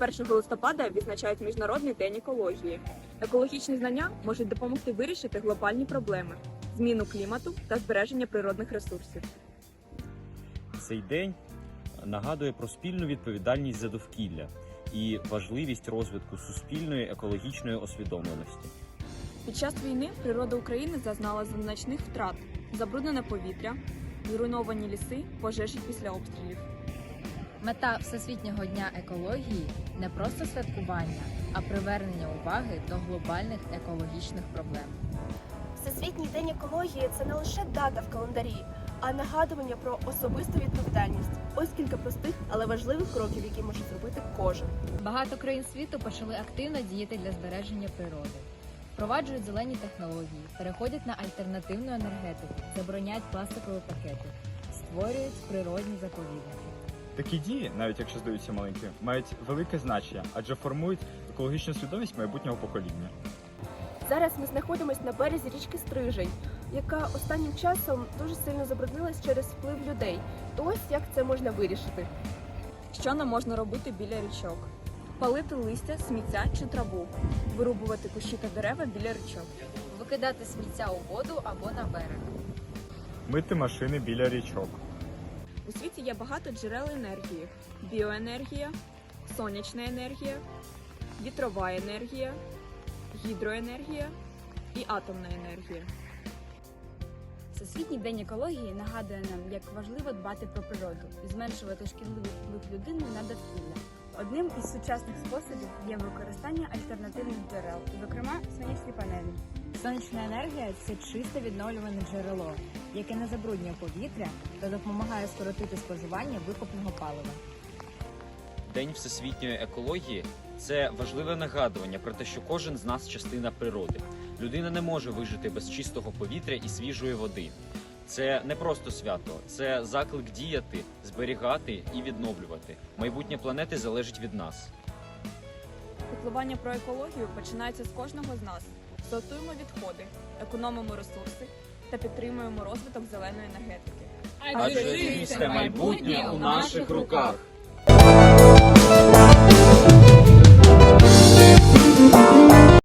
1 листопада відзначають Міжнародний день екології. Екологічні знання можуть допомогти вирішити глобальні проблеми, зміну клімату та збереження природних ресурсів. Цей день нагадує про спільну відповідальність за довкілля і важливість розвитку суспільної екологічної освідомленості. Під час війни природа України зазнала значних втрат: забруднене повітря, зруйновані ліси, пожежі після обстрілів. Мета Всесвітнього дня екології не просто святкування, а привернення уваги до глобальних екологічних проблем. Всесвітній день екології це не лише дата в календарі, а нагадування про особисту відповідальність. Ось кілька простих, але важливих кроків, які може зробити кожен. Багато країн світу почали активно діяти для збереження природи. Впроваджують зелені технології, переходять на альтернативну енергетику, забороняють пластикові пакети, створюють природні заповідники. Такі дії, навіть якщо здаються маленькими, мають велике значення, адже формують екологічну свідомість майбутнього покоління. Зараз ми знаходимося на березі річки Стрижень, яка останнім часом дуже сильно забруднилась через вплив людей. То ось як це можна вирішити. Що не можна робити біля річок? Палити листя, сміття чи траву, вирубувати кущі та дерева біля річок. Викидати сміття у воду або на берег. Мити машини біля річок. У світі є багато джерел енергії: біоенергія, сонячна енергія, вітрова енергія, гідроенергія і атомна енергія. Всесвітній день екології нагадує нам, як важливо дбати про природу і зменшувати шкідливий вплив людини на довкілля. Одним із сучасних способів є використання альтернативних джерел, зокрема сонячні панелі. Сонячна енергія це чисте відновлюване джерело, яке не забруднює повітря та допомагає скоротити споживання викопного палива. День всесвітньої екології це важливе нагадування про те, що кожен з нас частина природи. Людина не може вижити без чистого повітря і свіжої води. Це не просто свято, це заклик діяти, зберігати і відновлювати. Майбутнє планети залежить від нас. Піклування про екологію починається з кожного з нас. Сортуємо відходи, економимо ресурси та підтримуємо розвиток зеленої енергетики. Адже чисте майбутнє у наших руках.